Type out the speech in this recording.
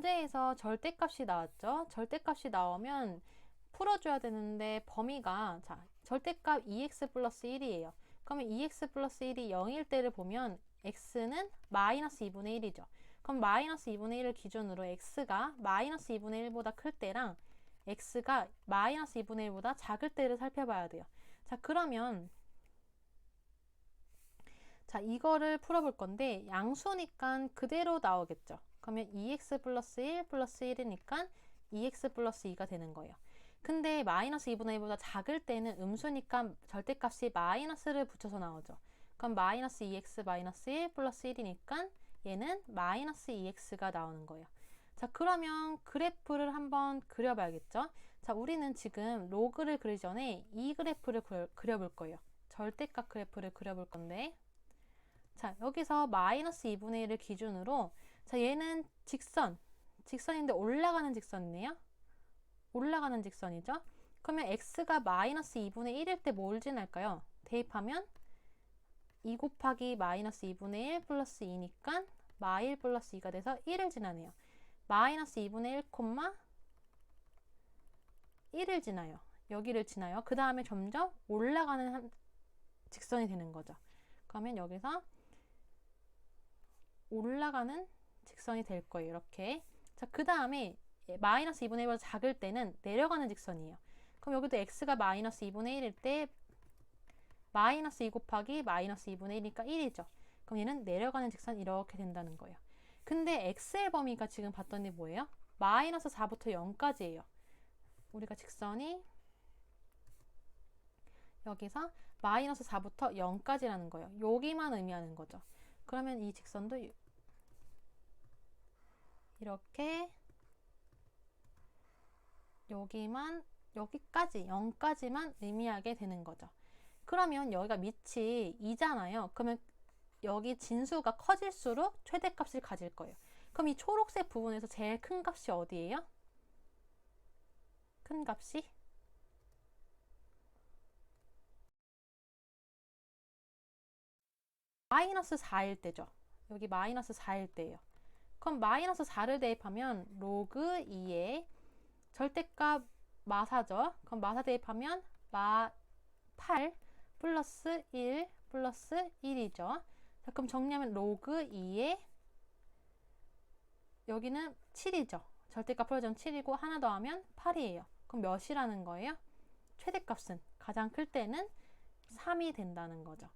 문제에서 절대값이 나왔죠. 절대값이 나오면 풀어줘야 되는데 범위가 자 절대값 2x 플러스 1이에요. 그러면 2x 플러스 1이 0일 때를 보면 x는 마이너스 2분의 1이죠. 그럼 마이너스 2분의 1을 기준으로 x가 마이너스 2분의 1보다 클 때랑 x가 마이너스 2분의 1보다 작을 때를 살펴봐야 돼요. 자 그러면 자 이거를 풀어볼 건데 양수니까 그대로 나오겠죠. 그러면 2x 플러스 1 플러스 1이니까 2x 플러스 2가 되는 거예요. 근데 마이너스 2분의 1보다 작을 때는 음수니까 절대값이 마이너스를 붙여서 나오죠. 그럼 마이너스 2x 마이너스 1 플러스 1이니까 얘는 마이너스 2x가 나오는 거예요. 자 그러면 그래프를 한번 그려봐야겠죠. 자 우리는 지금 로그를 그리기 전에 이 그래프를 그려, 그려볼 거예요. 절대값 그래프를 그려볼 건데 자 여기서 마이너스 2분의 1을 기준으로 자 얘는 직선 직선인데 올라가는 직선이네요. 올라가는 직선이죠. 그러면 x가 마이너스 2분의 1일 때 뭘 지날까요? 대입하면 2 곱하기 마이너스 2분의 1 플러스 2니까 마1 플러스 2가 돼서 1을 지나네요. 마이너스 2분의 1 콤마 1을 지나요. 여기를 지나요. 그 다음에 점점 올라가는 한 직선이 되는 거죠. 그러면 여기서 올라가는 직선이 될 거예요. 이렇게. 자, 그 다음에 마이너스 2분의 1보다 작을 때는 내려가는 직선이에요. 그럼 여기도 x가 마이너스 2분의 1일 때 마이너스 2 곱하기 마이너스 2분의 1이니까 1이죠. 그럼 얘는 내려가는 직선 이렇게 된다는 거예요. 근데 x의 범위가 지금 봤더니 뭐예요? 마이너스 4부터 0까지예요. 우리가 직선이 여기서 마이너스 4부터 0까지라는 거예요. 여기만 의미하는 거죠. 그러면 이 직선도 이렇게 여기만 여기까지 0까지만 의미하게 되는 거죠. 그러면 여기가 밑이 2잖아요. 그러면 여기 진수가 커질수록 최대값을 가질 거예요. 그럼 이 초록색 부분에서 제일 큰 값이 어디예요? 큰 값이 마이너스 4일 때죠. 여기 마이너스 4일 때예요. 그럼 마이너스 4를 대입하면 로그 2에 절대값 마사죠. 그럼 마사 대입하면 마 8 플러스 1 플러스 1이죠. 자, 그럼 정리하면 로그 2에 여기는 7이죠. 절대값 풀어주면 7이고 하나 더 하면 8이에요. 그럼 몇이라는 거예요? 최대값은 가장 클 때는 3이 된다는 거죠.